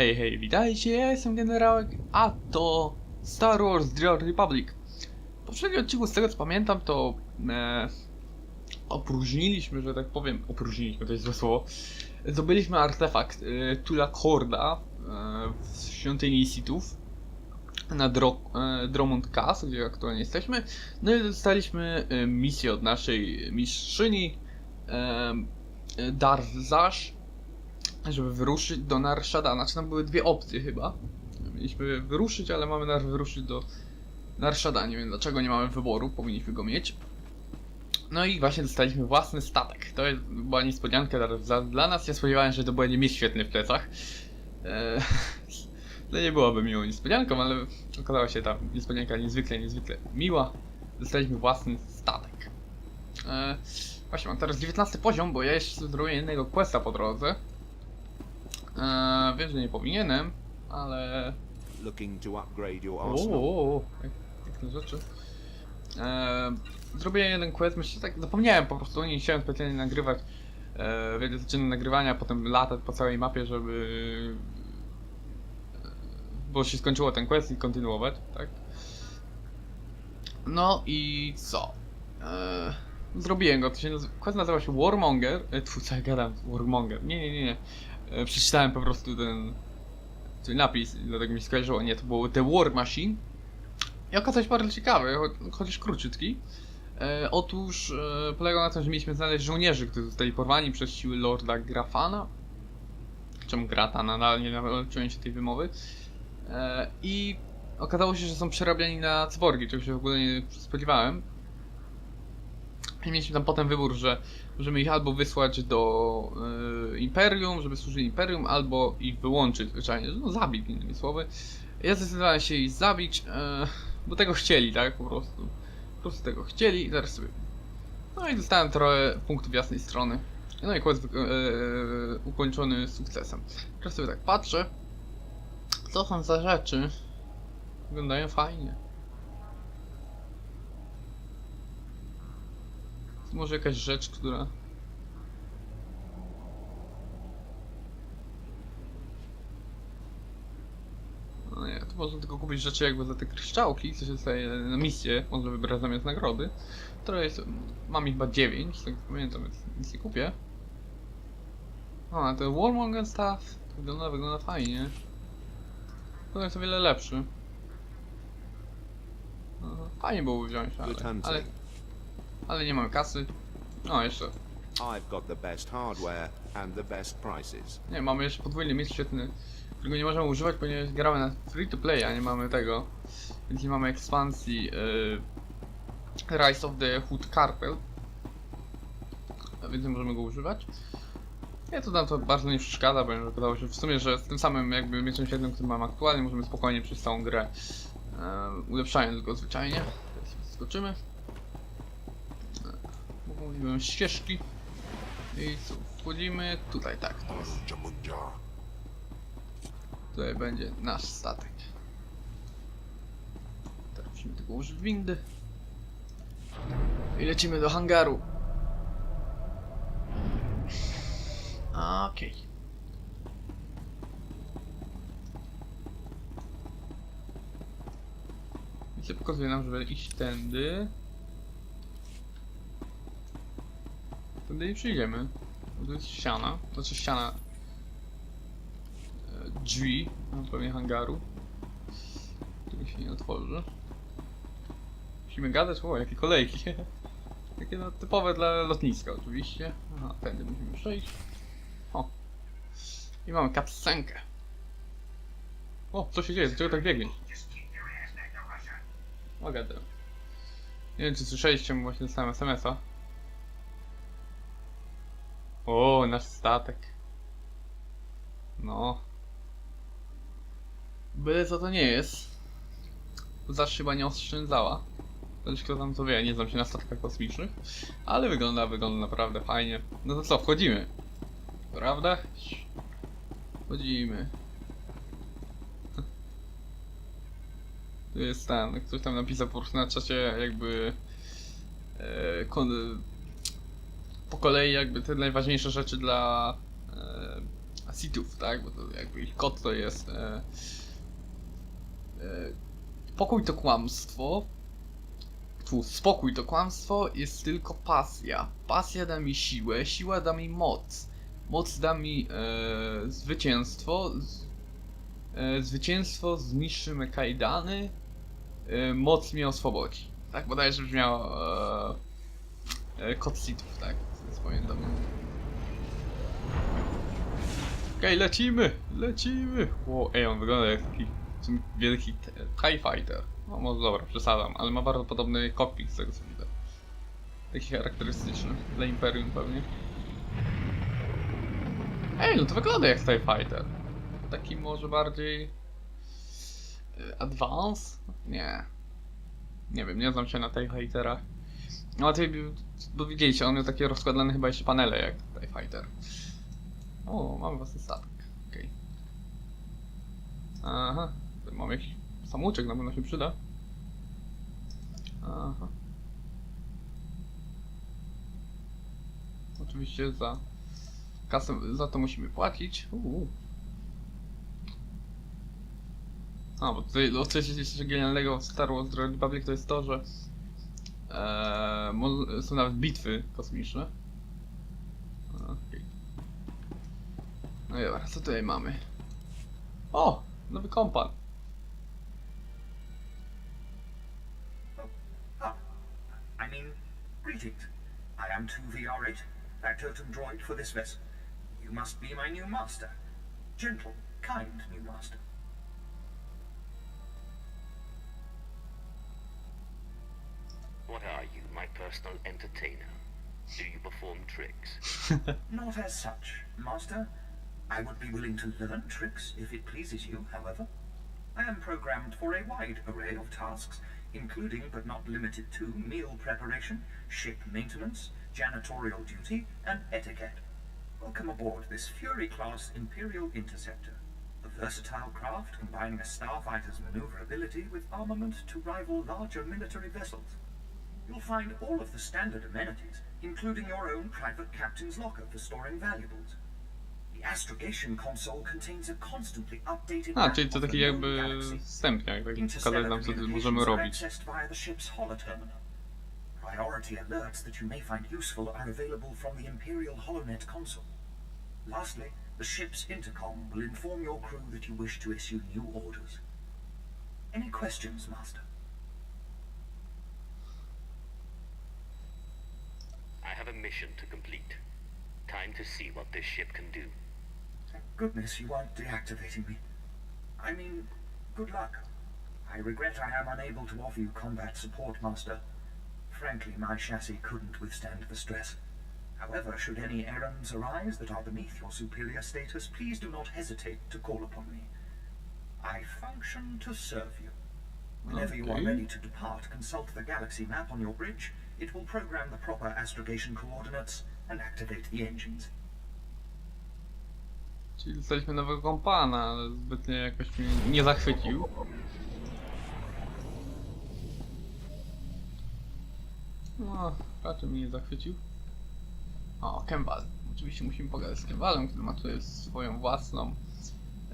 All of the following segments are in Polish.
Hej, hej, witajcie, ja jestem generałek, a to Star Wars The Republic. W poprzednim odcinku, z tego co pamiętam, to e, opróżniliśmy, że tak powiem, opróżniliśmy, to jest złe słowo, zdobyliśmy artefakt e, Tula Korda e, w świątyni Sithów na Dro, e, Dromund Cass, gdzie aktualnie jesteśmy, no i dostaliśmy e, misję od naszej mistrzyni e, Darzash, żeby wyruszyć do Narshada. Znaczy tam były dwie opcje chyba. Mieliśmy wyruszyć, ale mamy najpierw wyruszyć do Narshada. Nie wiem dlaczego nie mamy wyboru, powinniśmy go mieć. No i właśnie dostaliśmy własny statek. To jest, była niespodzianka dla, dla, nas. Ja spodziewałem się, że to będzie mieć świetny w plecach. Eee, to nie byłoby miłą niespodzianką, ale okazała się ta niespodzianka niezwykle, niezwykle miła. Dostaliśmy własny statek. Eee, właśnie mam teraz 19 poziom, bo ja jeszcze zrobię jednego questa po drodze. Eee, wiem, że nie powinienem, ale... looking to upgrade your arsenal. Ooo, piękne rzeczy. Eee, zrobię jeden quest, myślę, tak zapomniałem po prostu, nie chciałem specjalnie nagrywać. Eee, więc zaczynam nagrywania, potem latać po całej mapie, żeby... e, Bo się skończyło ten quest i kontynuować, tak? No i co? Eee, zrobiłem go, to się quest nazywa się Warmonger. E, tfu, co ja gadam? Warmonger. Nie, nie, nie, nie. E, przeczytałem po prostu ten czyli napis, dlatego mi skojarzyło, nie, to było The War Machine. I okazał się bardzo ciekawy, cho- chociaż króciutki. E, otóż e, polegał na tym, że mieliśmy znaleźć żołnierzy, którzy zostali porwani przez siły Lorda Grafana. Czemu Gratana, nadal nie nauczyłem się tej wymowy. E, I okazało się, że są przerabiani na cyborgi, czego się w ogóle nie spodziewałem. I mieliśmy tam potem wybór, że możemy ich albo wysłać do y, Imperium, żeby służyli Imperium, albo ich wyłączyć zwyczajnie, no zabić innymi słowy. Ja zdecydowałem się ich zabić, y, bo tego chcieli, tak, po prostu. Po prostu tego chcieli i zaraz sobie... No i dostałem trochę punktów jasnej strony. No i quest y, ukończony sukcesem. Teraz sobie tak patrzę, co są za rzeczy. Wyglądają fajnie. Może jakaś rzecz, która... No nie, to można tylko kupić rzeczy jakby za te kryształki, co się dostaje na misję, można wybrać zamiast nagrody. To jest... mam ich chyba 9, tak pamiętam, więc nic nie kupię. O, a ten Warmonger Staff to wygląda, wygląda fajnie. To jest o wiele lepszy. No, Fajnie byłoby wziąć, ale, ale, ale nie mamy kasy. No, jeszcze I've got the best hardware and the best prices. Nie, mamy jeszcze podwójny miecz świetny, którego nie możemy używać, ponieważ gramy na free to play, a nie mamy tego. Więc nie mamy ekspansji yy, Rise of the Hood Cartel. A Więc nie możemy go używać. Nie, to nam to bardzo nie przeszkadza, bo okazało się w sumie, że z tym samym jakby mieczem świetnym, który mam aktualnie, możemy spokojnie przejść całą grę. Yy, ulepszając go zwyczajnie. Skoczymy. Mówiłem ścieżki. I co, wchodzimy tutaj, tak, to jest. Tutaj będzie nasz statek. Teraz musimy tylko użyć windy. I lecimy do hangaru. Okej. Misja pokazuje nam, żeby iść tędy. Tędy nie przyjdziemy. Bo to jest ściana. Znaczy ściana e, drzwi, no pewnie hangaru, który się nie otworzy. Musimy gadać, o jakie kolejki. Takie no, typowe dla lotniska oczywiście. Aha, tędy musimy przejść. O. I mamy kapsenkę. O, co się dzieje? Dlaczego tak biegnie? O, gadę. Nie wiem, czy słyszeliście, właśnie dostałem SMS-a. O, nasz statek. No. Byle co to nie jest. Zawsze chyba nie oszczędzała. Ktoś kto tam to wie, nie znam się na statkach kosmicznych. Ale wygląda, wygląda naprawdę fajnie. No to co, wchodzimy. Prawda? Wchodzimy. Tu jest ten, ktoś tam napisał po prostu na czacie jakby... E, po kolei jakby te najważniejsze rzeczy dla Sithów, tak? Bo to jakby ich kod to jest e, e, pokój to kłamstwo. Tu, spokój to kłamstwo, jest tylko pasja. Pasja da mi siłę, siła da mi moc. Moc da mi e, zwycięstwo. Z, e, zwycięstwo zniszczy me kajdany. E, moc mnie oswobodzi. Tak bodajże brzmiał e, e, kod Sithów, tak? Więc pamiętam. Okej, lecimy! Lecimy! Ło, ej, on wygląda jak taki wielki TIE Fighter. No może dobra, przesadzam, ale ma bardzo podobny kokpit z tego co widzę. Taki charakterystyczny, dla Imperium pewnie. Ej, no to wygląda jak TIE Fighter. Taki może bardziej... e, Advance? Nie. Nie wiem, nie znam się na TIE Fighterach. No a bo widzieliście, on miał takie rozkładane chyba jeszcze panele jak TIE Fighter. O, mam własny statek. Okej. Aha. Tu Mam jakiś samouczek, na pewno się przyda. Aha. Oczywiście za kasę, za to musimy płacić. Uuu. A, bo tutaj no, coś jeszcze genialnego w Star Wars The Republic to jest to, że e, mo- są nawet bitwy kosmiczne. Okej. No dobra, co tutaj mamy? O! Nowy kompan. I mean, greetings. I am 2VR8, Factotum droid for this vessel. You must be my new master. Gentle, kind new master. Personal entertainer? Do you perform tricks? Not as such, master. I would be willing to learn tricks if it pleases you, however. I am programmed for a wide array of tasks, including but not limited to meal preparation, ship maintenance, janitorial duty, and etiquette. Welcome aboard this Fury-class Imperial Interceptor, a versatile craft combining a starfighter's maneuverability with armament to rival larger military vessels. You'll find all of the standard amenities, including your own private captain's locker for storing valuables. The astrogation console contains a constantly updated A, czyli to taki jakby wstępniak, tak pokazać nam co możemy robić. accessed via the ship's holoterminal. Priority alerts that you may find useful are available from the Imperial HoloNet console. Lastly, the ship's intercom will inform your crew that you wish to issue new orders. Any questions, Master? I have a mission to complete. Time to see what this ship can do. Thank goodness you aren't deactivating me. I mean, good luck. I regret I am unable to offer you combat support, Master. Frankly, my chassis couldn't withstand the stress. However, should any errands arise that are beneath your superior status, please do not hesitate to call upon me. I function to serve you. Whenever you are ready to depart, consult the galaxy map on your bridge. It will program the proper astrogation coordinates and activate the engines. Czyli dostaliśmy nowego kompana, ale zbytnio jakoś mnie nie zachwycił. No, raczej mnie nie zachwycił. O, Kembal. Oczywiście musimy pogadać z Kembalem, który ma tutaj swoją własną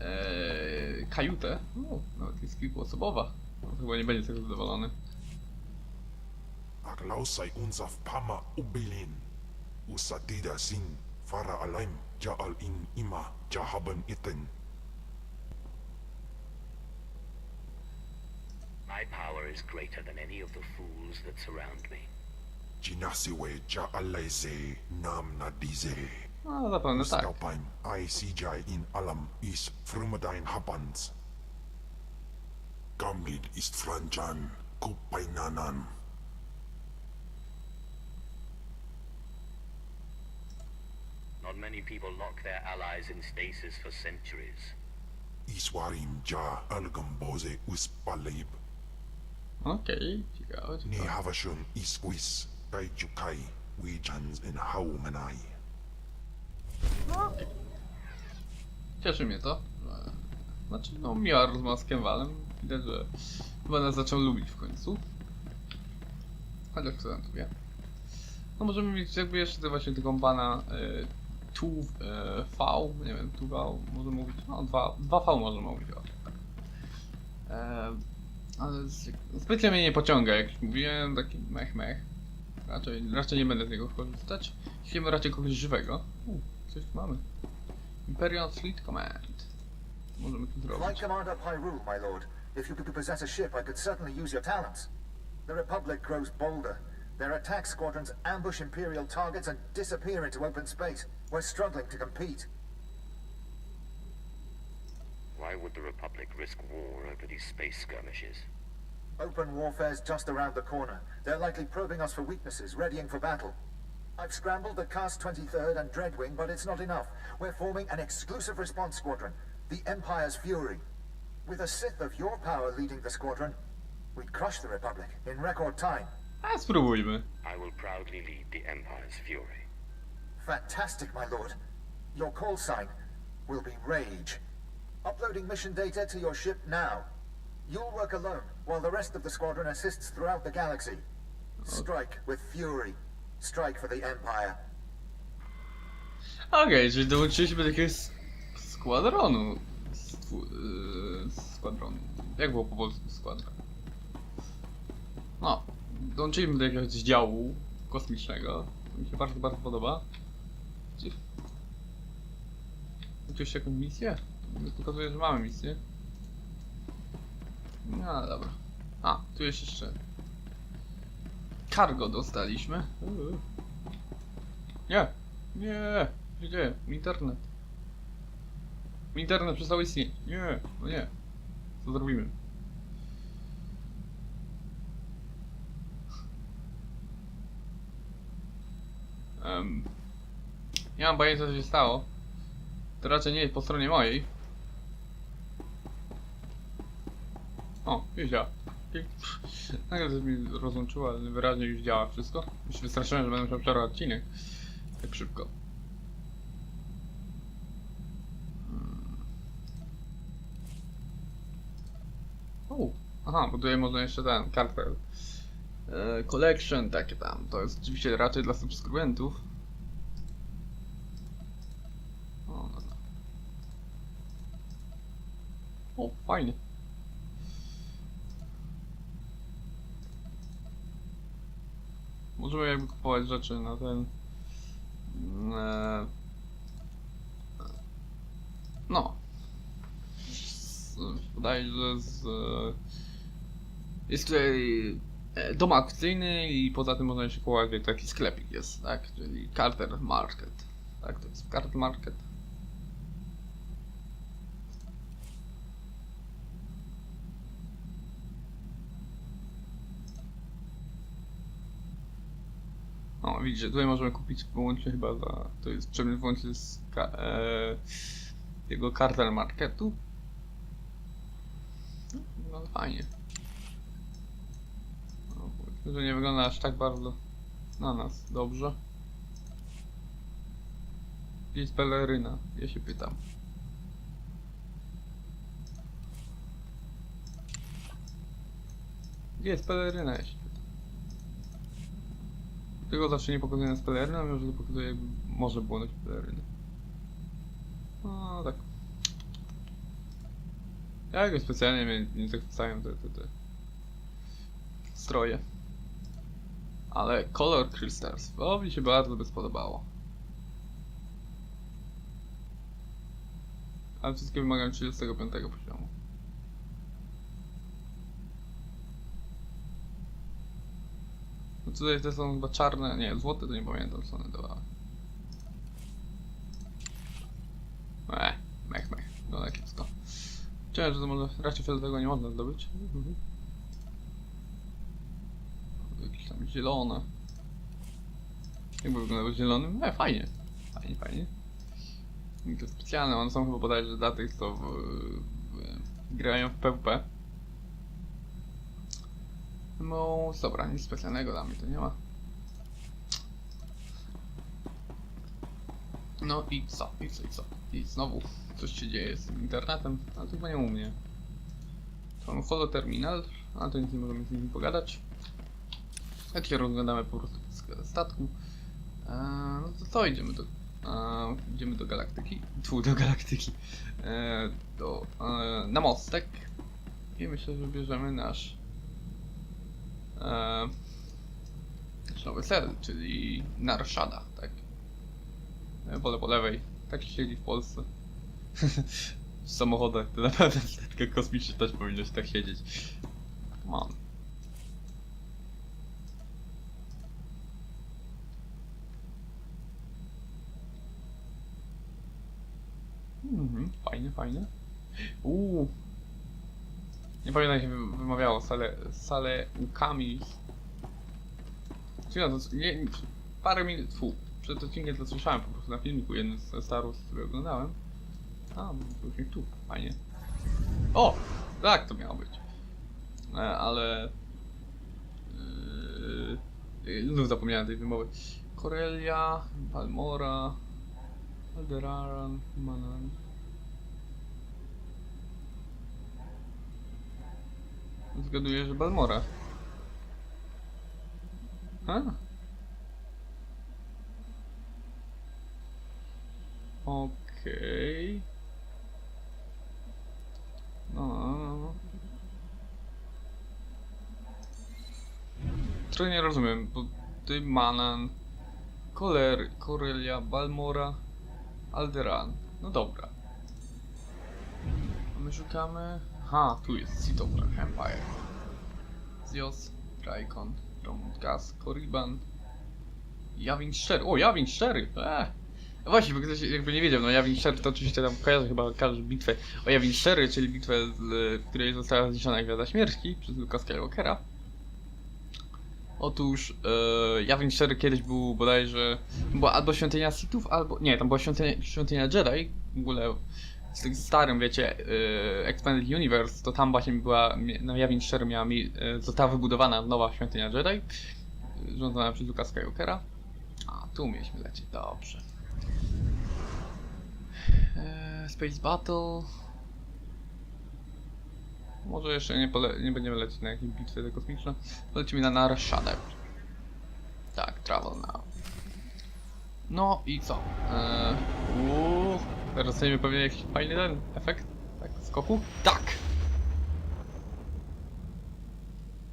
ee, kajutę. No, nawet jest kilkuosobowa. No, chyba nie będzie tego zadowolony. Aglausay unsaf pama ubilin. Usatida sin fara alaim ja'al in ima jahaban itin. My power is greater than any of the fools that surround me. Jinasiwe ja'alaise nam nadize. Ah, no, zapewne tak. Staupaim ai sijai in alam is frumadine habans. Gamlid ist franjan kupainanan. Not many people lock their allies in stasis for centuries. Iswarim ja algamboze uspalib. Okej, ciekawe, Ni ciekawe. havashun is wis kai jukai wijans in haumanai. No, okej. Cieszy mnie to. że- Znaczy, no rozmowa z Kemwalem. Widać, że chyba nas zaczął lubić w końcu. Chociaż kto tam to wie. No możemy mieć jakby jeszcze te właśnie tego pana y, tu e, V, nie wiem, tu V może mówić, no 2, 2V może mówić, o, tak. Ale zbytnio mnie nie pociąga, jak już mówiłem, taki mech mech. Raczej, raczej nie będę z niego korzystać. Chcemy raczej kogoś żywego. U, coś tu mamy. Imperial Fleet Command. Możemy tu Flight zrobić. Commander Pyrule, my lord. If you could possess a ship, I could certainly use your talents. The Republic grows bolder. Their attack squadrons ambush Imperial targets and disappear into open space. We're struggling to compete. Why would the Republic risk war over these space skirmishes? Open warfare's just around the corner. They're likely probing us for weaknesses, readying for battle. I've scrambled the Cast 23rd and Dreadwing, but it's not enough. We're forming an exclusive response squadron, the Empire's Fury. With a Sith of your power leading the squadron, we'd crush the Republic in record time. A spróbujmy. I will proudly lead the Empire's fury. Fantastic, my lord. Your call sign will be Rage. Uploading mission data to your ship now. You'll work alone, while the rest of the squadron assists throughout the galaxy. Oh. Strike with fury. Strike for the Empire. Okej, czyli dołączyliśmy do jakiegoś składronu. Stwu, yy, składronu. Jak było po polsku składron? No, dołączyliśmy do jakiegoś działu kosmicznego. Mi się bardzo, bardzo podoba. Gdzie... Tu jeszcze jakąś misję? Mi Pokazuje, że mamy misję. No dobra. A, tu jest jeszcze... Cargo dostaliśmy. Nie! Nie! Się dzieje? Internet. Internet przestał istnieć. Nie, no nie. Co zrobimy? Um, nie mam pojęcia co się stało. To raczej nie jest po stronie mojej. O, już działa. Nagle to mi rozłączyło, ale wyraźnie już działa wszystko. Już wystraszyłem, że będę musiał przerwać odcinek. Tak szybko. O, aha, bo tutaj można jeszcze ten, kartę. E, collection, takie tam. To jest oczywiście raczej dla subskrybentów. O, no, no. o fajnie. Możemy jakby kupować rzeczy na ten. E, no. Wydaje się, że z, jest tutaj e, dom akcyjny i poza tym można jeszcze kupować taki sklepik jest, tak? Czyli Carter Market. Tak, to jest Carter Market. O, widzicie, tutaj możemy kupić wyłącznie chyba za. To jest przedmiot wyłącznie z ka- e, jego kartel marketu. No fajnie. No, że nie wygląda aż tak bardzo na nas dobrze. Gdzie jest peleryna? Ja się pytam. Gdzie jest peleryna? Tego zawsze nie pokazuje nas peleryna, mimo że to pokazuje jakby może było być peleryny. No tak. Ja jakoś specjalnie mnie nie zachwycają te, te, te stroje. Ale Color Crystals, o mi się bardzo by spodobało. Ale wszystkie wymagają 35 poziomu. Tutaj te są chyba czarne, nie, złote to nie pamiętam co one dawały. Eee, mech mech, no tak jest to. Chciałem, że to może raczej fioletowego nie można zdobyć. Mhm. Jakieś tam zielone. Jakby wyglądały zielonym? E, fajnie. Fajnie, fajnie. I to specjalne, one są chyba bodajże dla tych, co w, w, grają w PvP. No, dobra, nic specjalnego dla mnie to nie ma. No i co, i co, i co? I znowu coś się dzieje z internetem, ale to chyba nie u mnie. Mam holo terminal, a to nic nie możemy z nim pogadać. Jak się rozglądamy po prostu z statku. Eee, no to co, idziemy do E, idziemy do galaktyki. Tu do galaktyki. E, do, e, na mostek. I myślę, że bierzemy nasz. E, nowy cel, czyli Narszada, tak. E, wolę po lewej. Tak się siedzi w Polsce. w samochodach to naprawdę w statkach kosmicznych też powinno się tak siedzieć. On. Mhm, fajnie, fajnie. Uuu. Nie pamiętam jak się wy- wymawiało, sale, sale łukami. Czyli to, nie, parę minut, fu, przed odcinkiem to słyszałem po prostu na filmiku jednym z Starów, który oglądałem. A, byliśmy tu, fajnie. O! Tak to miało być. E, ale... Yy, znów zapomniałem tej wymowy. Corelia, Balmora, Alderaran, Manan. Zgaduję, że Balmora. A. Okej. No, no. Trochę nie rozumiem, bo ty Manan, Koler, Corelia, Balmora, Alderan. No dobra. A my szukamy... Aha, tu jest Citower Empire. Zios, Raikon, Romutgas, Korriban, Jawin Szczery. O, Jawin Szczery! Eee. No Właśnie, bo ktoś jakby nie wiedział, no Jawin Szczery to oczywiście tam kojarzy chyba każdą bitwę o Jawin Szczery, czyli bitwę, z, w której została zniszczona Gwiazda Śmierci przez Luka Skywalkera. Otóż e, Jawin Szczery kiedyś był bodajże, była albo świątynia Sithów, albo, nie, tam była świątynia, świątynia Jedi, w ogóle z tym starym, wiecie, e, Expanded Universe, to tam właśnie była, no Jawin Szczery miała, mi, e, została wybudowana nowa świątynia Jedi, e, rządzona przez Luka Skywalkera. A, tu mieliśmy lecieć, dobrze. E, Space Battle. Może jeszcze nie, nie będziemy lecieć na jakieś bitwy kosmiczne. Lecimy na Narshadę. Tak, travel now. No i co? Uuu, teraz dostaniemy pewnie jakiś fajny ten efekt. Tak, skoku? Tak!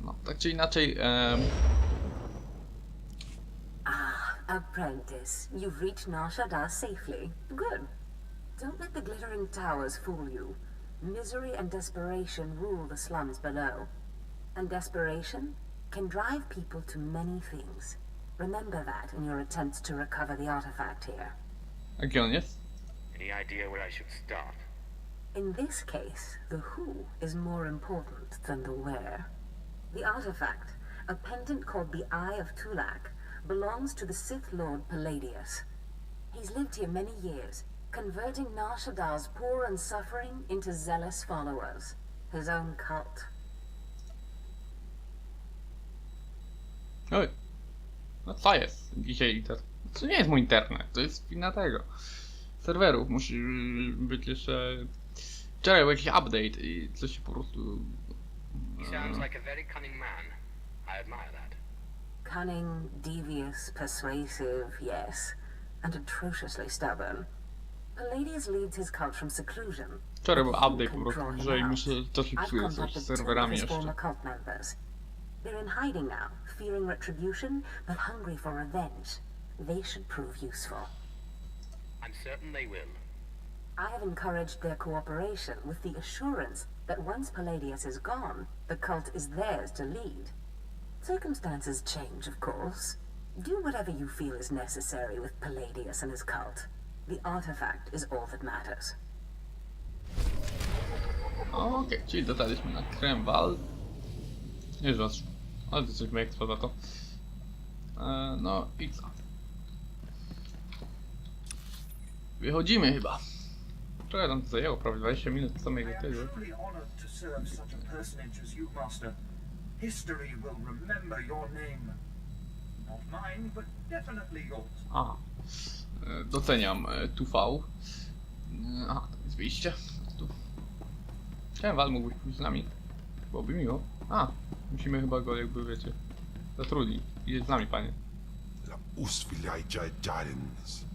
No, tak czy inaczej, em, ah, Apprentice, you've reached Nar Shaddaa safely. Good. Don't let the glittering towers fool you. Misery and desperation rule the slums below. And desperation can drive people to many things. Remember that in your attempts to recover the artifact here. on jest? Any idea where I should start? In this case, the who is more important than the where. The artifact, a pendant called the Eye of Tulak, belongs to the Sith Lord Palladius. He's lived here many years, converting Nar Shaddaa's poor and suffering into zealous followers. His own cult. Oj. No co jest dzisiaj internet? To nie jest mój internet, to jest wina tego. Serwerów musi być jeszcze... Był jakiś update i coś się po prostu... He sounds like a very cunning man. I admire that. Cunning, devious, persuasive, yes, and atrociously stubborn. Palladius leads his cult from seclusion. Wczoraj był update po prostu, że to się I've psuje z serwerami jeszcze. They're in hiding now, fearing retribution, but hungry for revenge. They should prove useful. I'm certain they will. I have encouraged their cooperation with the assurance that once Palladius is gone, the cult is theirs to lead. Circumstances change, of course. Do whatever you feel is necessary with Palladius and his cult. The artifact is all that matters. Okej, czyli dotarliśmy na Kremwal. Nie rzadko, ale to jesteśmy ekstra za to. E, no i co? Wychodzimy chyba. Trochę nam to zajęło, prawie 20 minut samego am tego. a. History will remember your name. Not mine, but definitely yours. Aha. E, Doceniam e, 2V. E, Aha, to jest wyjście. Tu. Kremwal mógłbyś pójść z nami. Byłoby miło. A, musimy chyba go jakby, wiecie, zatrudnić. Jest z nami, panie. La usvilai jai jadens.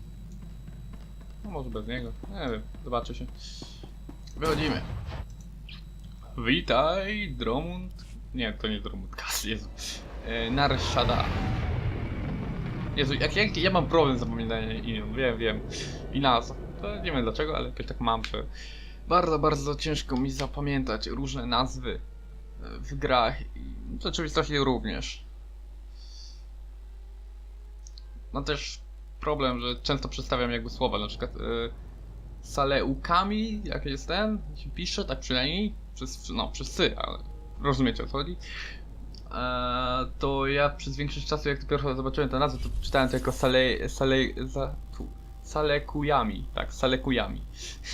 No może bez niego. Nie wiem, zobaczy się. Wychodzimy. Witaj, Dromund. Nie, to nie Dromund, Kas, Jezu. E, Narshada. Jezu, jak, jak ja mam problem z zapamiętaniem imion, wiem, wiem. I nazw. To nie wiem dlaczego, ale jakoś tak mam, że bardzo, bardzo ciężko mi zapamiętać różne nazwy e, w grach i w rzeczywistości również. Mam też problem, że często przedstawiam jakby słowa, na przykład y, Saleukami, jak jest ten, się pisze, tak przynajmniej, przez, no, przez sy, ale rozumiecie o co chodzi. E, to ja przez większość czasu, jak dopiero zobaczyłem tę nazwę, to czytałem to jako Sale, Sale, za, tu, Salekujami, tak, Salekujami.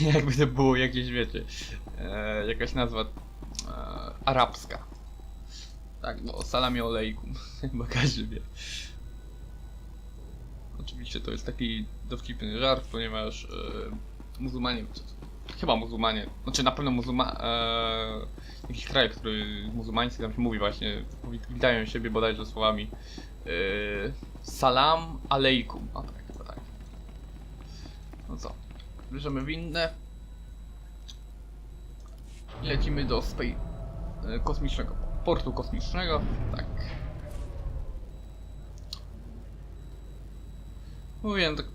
Jakby to było jakieś, wiecie, e, jakaś nazwa e, arabska. Tak, bo salami olejkum, chyba każdy wie. Oczywiście to jest taki dowcipny żart, ponieważ e, muzułmanie, chyba muzułmanie, znaczy na pewno muzułma, e, jakiś kraj, który muzułmański tam się mówi właśnie, wit- witają siebie bodajże słowami e, salam alejkum, a tak, chyba tak. No co, bierzemy windę lecimy do space, e, kosmicznego, portu kosmicznego, tak. Mówiłem, tak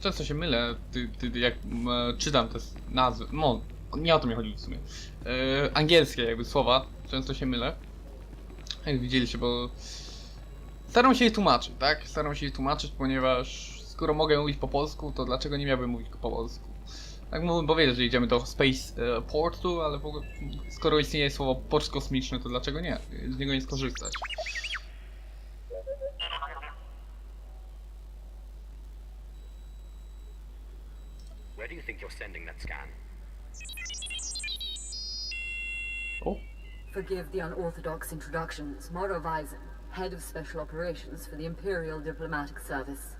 często się mylę, ty, ty, jak m, czytam te nazwy, no nie o to mi chodzi w sumie. E, angielskie jakby słowa, często się mylę. Jak widzieliście, bo staram się je tłumaczyć, tak? Staram się je tłumaczyć, ponieważ skoro mogę mówić po polsku, to dlaczego nie miałbym mówić po polsku? Tak mógłbym powiedzieć, że idziemy do Space e, Portu, ale w ogóle, skoro istnieje słowo port kosmiczny, to dlaczego nie? Z niego nie skorzystać. Forgive the unorthodox introductions. Moro Weizen, head of special operations for the Imperial Diplomatic Service.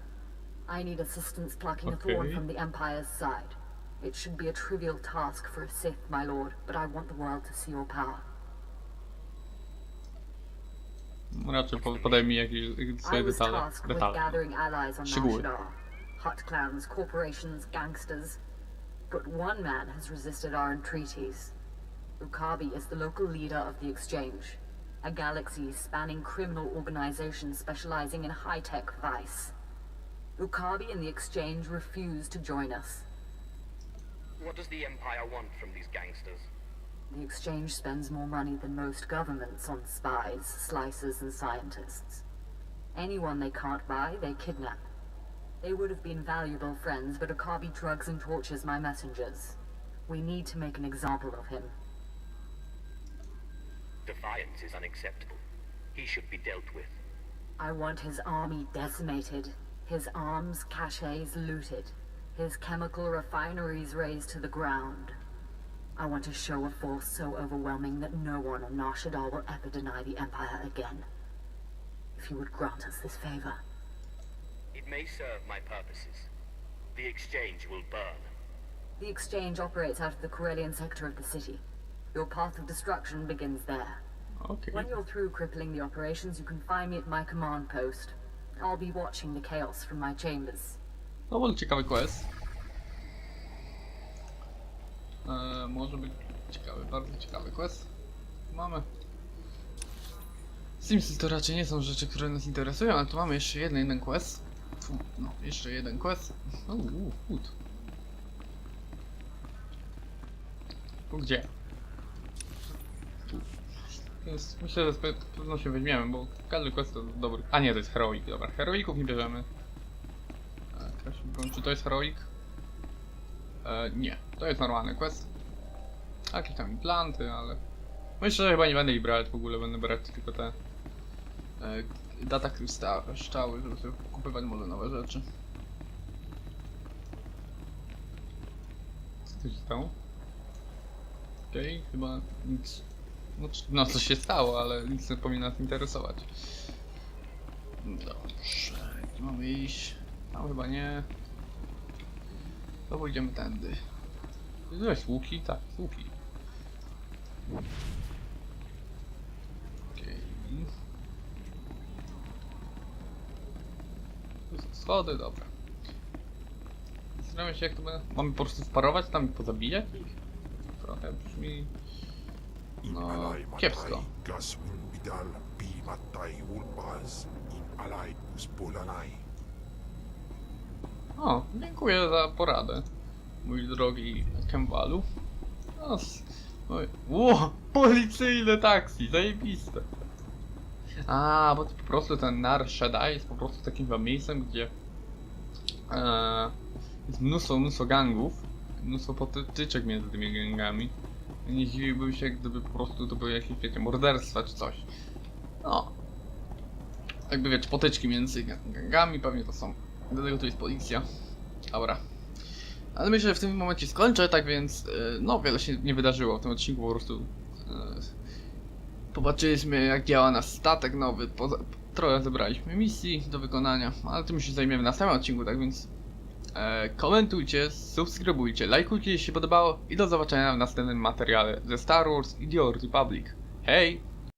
I need assistance plucking a thorn from the Empire's side. It should be a trivial task for a Sith, my lord, but I want the world to see your power. raczej po- podaj mi jakieś swoje detale. detale. gathering allies on Szczegóły. Hut clans, corporations, gangsters. But one man has resisted our entreaties. Ukabi is the local leader of the Exchange, a galaxy spanning criminal organization specializing in high-tech vice. Ukabi and the Exchange refuse to join us. What does the Empire want from these gangsters? The Exchange spends more money than most governments on spies, slicers, and scientists. Anyone they can't buy, they kidnap. They would have been valuable friends, but Akabi drugs and tortures my messengers. We need to make an example of him. Defiance is unacceptable. He should be dealt with. I want his army decimated, his arms caches looted, his chemical refineries razed to the ground. I want to show a force so overwhelming that no one on Nar Shaddaa will ever deny the Empire again. If you would grant us this favor. It may serve my purposes. The exchange will burn. The Exchange operates out of the Corellian sector of the city. Your path of destruction begins there. Okej. When you're through crippling the operations, you can find me at my command post. I'll be watching the chaos from my chambers. No bardzo ciekawy quest. E, może być ciekawy, bardzo ciekawy quest. Mamy. Simsy to raczej nie są rzeczy, które nas interesują, ale tu mamy jeszcze jeden, jeden quest. Fu, No, jeszcze jeden quest. O, u, food. Tu gdzie? Myślę, że z pe- pewnością weźmiemy, bo każdy quest to dobry. A nie, to jest heroik, dobra. Heroików nie bierzemy. E, Kraśnik broń. Czy to jest heroik? E, nie, to jest normalny quest. Jakieś tam implanty, ale... Myślę, że chyba nie będę ich brać w ogóle, będę brać tylko te... E, data kryształy, żeby sobie kupywać może nowe rzeczy. Co tu się stało? Okej, chyba nic... No, no coś się stało, ale nic nie powinno nas interesować. Dobrze, gdzie mamy iść? Tam chyba nie. To pójdziemy tędy. Jest łuki? Tak, łuki. Okej. Są schody, dobra. Zastanawiam się jak to będzie. Mamy po prostu sparować tam i pozabijać ich? Trochę brzmi... No, matay kiepsko. O, dziękuję za poradę, mój drogi Kembalu. No, Ło, policyjne taksi, zajebiste. A, bo po prostu ten Nar Shaddai jest po prostu takim chyba miejscem, gdzie e, jest mnóstwo, mnóstwo gangów, mnóstwo potyczek między tymi gangami. Nie zdziwiłbym się, gdyby po prostu to były jakieś, wiecie, morderstwa czy coś. No. Jakby wiecie, potyczki między gangami, pewnie to są Dlatego tu jest policja. Dobra. Ale myślę, że w tym momencie skończę, tak więc e, no wiele się nie wydarzyło w tym odcinku, po prostu e, popatrzyliśmy jak działa nasz statek nowy, poza, trochę zebraliśmy misji do wykonania, ale tym się zajmiemy w następnym odcinku, tak więc komentujcie, subskrybujcie, lajkujcie jeśli się podobało i do zobaczenia w następnym materiale ze Star Wars i The Republic. Hej!